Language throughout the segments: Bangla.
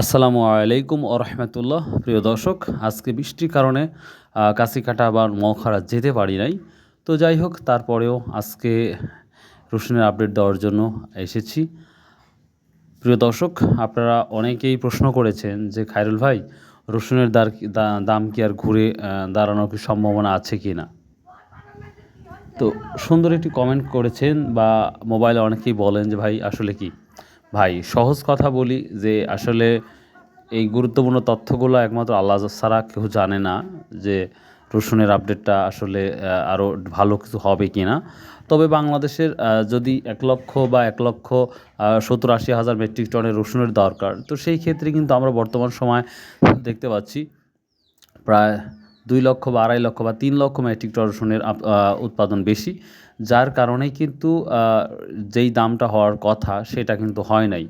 আসসালামু আলাইকুম রহমতুল্লাহ। প্রিয় দর্শক, আজকে বৃষ্টির কারণে কাশিকাটা বা মখারা যেতে পারি নাই। তো যাই হোক, তারপরেও আজকে রসুনের আপডেট দেওয়ার জন্য এসেছি। প্রিয় দর্শক, আপনারা অনেকেই প্রশ্ন করেছেন যে, খায়রুল ভাই রসুনের দার দাম কি আর ঘুরে দাঁড়ানোর কি সম্ভাবনা আছে কি না? তো সুন্দর একটি কমেন্ট করেছেন বা মোবাইলে অনেকেই বলেন যে, ভাই, আসলে কি? ভাই, সহজ কথা বলি যে আসলে এই গুরুত্বপূর্ণ তথ্যগুলো একমাত্র আল্লাহ ছাড়া কেউ জানে না যে রসুনের আপডেটটা আসলে আরও ভালো কিছু হবে কি না তবে বাংলাদেশের যদি এক লক্ষ বা এক লক্ষ সত্তর আশি হাজার মেট্রিক টনের রসুনের দরকার, তো সেই ক্ষেত্রে কিন্তু আমরা বর্তমান সময় দেখতে পাচ্ছি প্রায় দুই লক্ষ বা আড়াই লক্ষ বা তিন লক্ষ মেট্রিক টন রসুনের উৎপাদন বেশি, যার কারণে কিন্তু যেই দামটা হওয়ার কথা সেটা কিন্তু হয় নাই।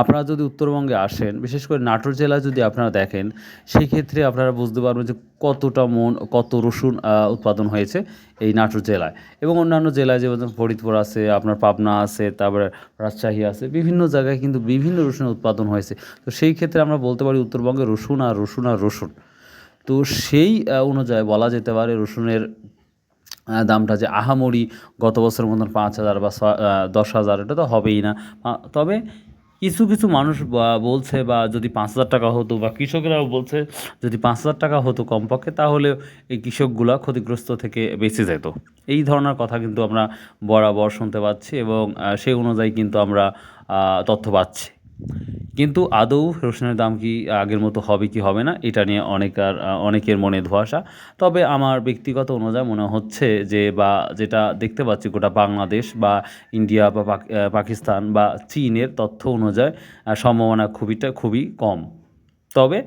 আপনারা যদি উত্তরবঙ্গে আসেন, বিশেষ করে নাটোর জেলায় যদি আপনারা দেখেন সেই ক্ষেত্রে আপনারা বুঝতে পারবেন যে কতটা মন, কত রসুন উৎপাদন হয়েছে এই নাটোর জেলায়। এবং অন্যান্য জেলায় যেমন ফরিদপুর আছে, আপনার পাবনা আছে, তারপরে রাজশাহী আছে, বিভিন্ন জায়গায় কিন্তু বিভিন্ন রসুনের উৎপাদন হয়েছে। তো সেই ক্ষেত্রে আমরা বলতে পারি উত্তরবঙ্গে রসুন আর রসুন আর রসুন। তো সেই অনুযায়ী বলা যেতে পারে রসুনের দামটা যে আহামরি গত বছরের মতন পাঁচ হাজার বা দশ হাজার, এটা তো হবেই না। তবে কিছু কিছু মানুষ বলছে বা যদি পাঁচ হাজার টাকা হতো বা কৃষকেরাও বলছে যদি পাঁচ হাজার টাকা হতো কমপক্ষে, তাহলে এই কৃষকগুলা ক্ষতিগ্রস্ত থেকে বেঁচে যেত। এই ধরনের কথা কিন্তু আমরা বরাবর শুনতে পাচ্ছি এবং সেই অনুযায়ী কিন্তু আমরা তথ্য পাচ্ছি। কিন্তু আদৌ রসুনের দাম কি আগের মতো হবে কি হবে না এটা নিয়ে অনেকার অনেকের মনে ধোয়াশা। তবে আমার ব্যক্তিগত অনুযায়ী মনে হচ্ছে যে বা যেটা দেখতে পাচ্ছি গোটা বাংলাদেশ বা ইন্ডিয়া বা পাকিস্তান বা চীনের তথ্য অনুযায়ী সম্ভাবনা খুবইটা খুবই কম। তবে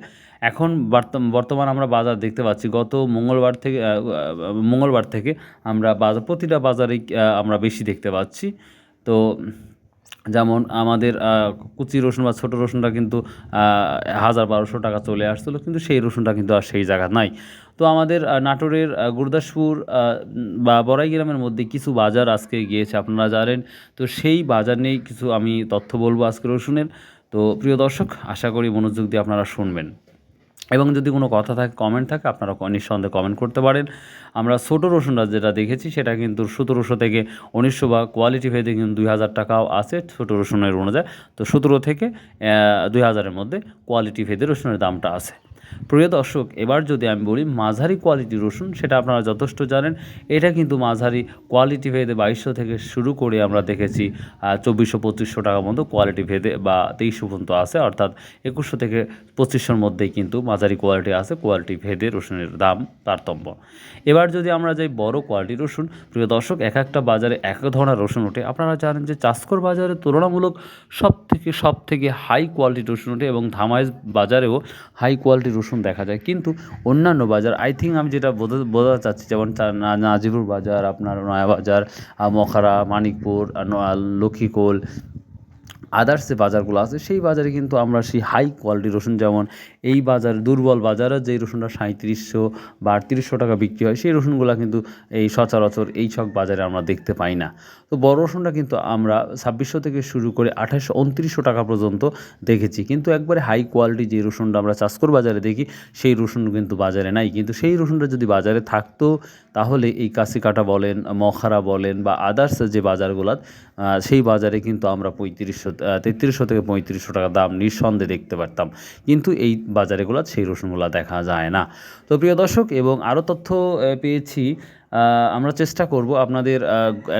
এখন বর্তম- বর্তমান আমরা বাজার দেখতে পাচ্ছি গত মঙ্গলবার থেকে মঙ্গলবার থেকে আমরা বাজার প্রতিটা বাজারেই আহ, আমরা বেশি দেখতে পাচ্ছি। তো যেমন আমাদের কুচি রসুন বা ছোটো রসুনটা কিন্তু হাজার বারোশো টাকা চলে আসছিল, কিন্তু সেই রসুনটা কিন্তু আর সেই জায়গা নাই। তো আমাদের নাটোরের গুরুদাসপুর বা বড়াই গ্রামের মধ্যে কিছু বাজার আজকে গিয়েছে, আপনারা জানেন। তো সেই বাজার নিয়েই কিছু আমি তথ্য বলব আজকে রসুনের। তো প্রিয় দর্শক, আশা করি মনোযোগ দিয়ে আপনারা শুনবেন। এবং যদি কোনো কথা থাকে কমেন্ট থাকে, আপনারা নিঃসন্দেহে কমেন্ট করতে পারেন। আমরা ছোটো রসুনটা যেটা দেখেছি, সেটা কিন্তু সতেরোশো থেকে উনিশশো বা কোয়ালিটি ভেদে কিন্তু দুই হাজার টাকাও আছে, ছোটো রসুনের অনুযায়ী তো সতেরো থেকে দুই হাজারের মধ্যে কোয়ালিটি ভেদে রসুনের দামটা আছে। প্রিয় দর্শক, এবার যদি আমি বলি মাঝারি কোয়ালিটি রসুন, সেটা আপনারা যথেষ্ট জানেন। এটা কিন্তু মাঝারি কোয়ালিটি ভেদে বাইশশো থেকে শুরু করে আমরা দেখেছি চব্বিশশো, পঁচিশশো টাকা মতো কোয়ালিটি ভেদে বা তেইশশো পর্যন্ত আছে, অর্থাৎ একুশশো থেকে পঁচিশশোর মধ্যেই কিন্তু মাঝারি কোয়ালিটি আছে কোয়ালিটি ভেদে রসুনের দাম, তারতম্য। এবার যদি আমরা যাই বড় কোয়ালিটি রসুন, প্রিয় দর্শক, এক একটা বাজারে এক এক ধরনের রসুন ওঠে। আপনারা জানেন যে চাষকর বাজারে তুলনামূলক সব থেকে সব থেকে হাই কোয়ালিটি রসুন ওঠে এবং ধামাইজ বাজারেও হাই কোয়ালিটি রসুন দেখা যায়। কিন্তু অন্যান্য বাজার আই থিঙ্ক আমি যেটা বোঝা- বোঝাতে চাচ্ছি, যেমন নাজিরুর বাজার, আপনার নয়া বাজার মখারা, মানিকপুর লক্ষ্মীকোল, আদার্স যে বাজারগুলো আছে, সেই বাজারে কিন্তু আমরা সেই হাই কোয়ালিটি রসুন যেমন এই বাজার, দুর্বল বাজারে যেই রসুনটা সাঁত্রিশশো বা আটত্রিশশো টাকা বিক্রি হয়, সেই রসুনগুলো কিন্তু এই সচরাচর এই সব বাজারে আমরা দেখতে পাই না। তো বড় রসুনটা কিন্তু আমরা ছাব্বিশশো থেকে শুরু করে আঠাশশো উনত্রিশশো টাকা পর্যন্ত দেখেছি। কিন্তু একবারে হাই কোয়ালিটি যে রসুনটা আমরা চাষকর বাজারে দেখি, সেই রসুন কিন্তু বাজারে নাই। কিন্তু সেই রসুনটা যদি বাজারে থাকতো, তাহলে এই কাটা বলেন, মখারা বলেন বা আদার্স যে বাজারগুলো সেই বাজারে কিন্তু আমরা পঁয়ত্রিশশো তেত্রিশশো থেকে পঁয়ত্রিশশো টাকা দাম নিঃসন্দেহে দেখতে পারতাম। কিন্তু এই বাজারেগুলো সেই রসুনগুলো দেখা যায় না। তো প্রিয় দর্শক, এবং আরও তথ্য পেয়েছি আমরা চেষ্টা করব আপনাদের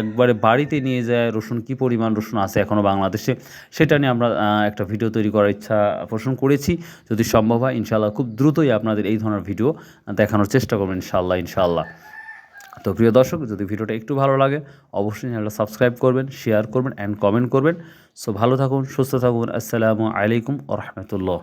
একবারে বাড়িতে নিয়ে যায় রসুন, কী পরিমাণ রসুন আছে এখনও বাংলাদেশে, সেটা নিয়ে আমরা একটা ভিডিও তৈরি করার ইচ্ছা পোষণ করেছি। যদি সম্ভব হয় ইনশাল্লাহ খুব দ্রুতই আপনাদের এই ধরনের ভিডিও দেখানোর চেষ্টা করবেন ইনশাল্লাহ ইনশাল্লাহ তো প্রিয় দর্শক, যদি ভিডিওটা একটু ভালো লাগে, অবশ্যই চ্যানেলটা সাবস্ক্রাইব করবেন, শেয়ার করবেন অ্যান্ড কমেন্ট করবেন। সো ভালো থাকুন, সুস্থ থাকুন, আসসালামু আলাইকুম ও রহমতুল্লাহ।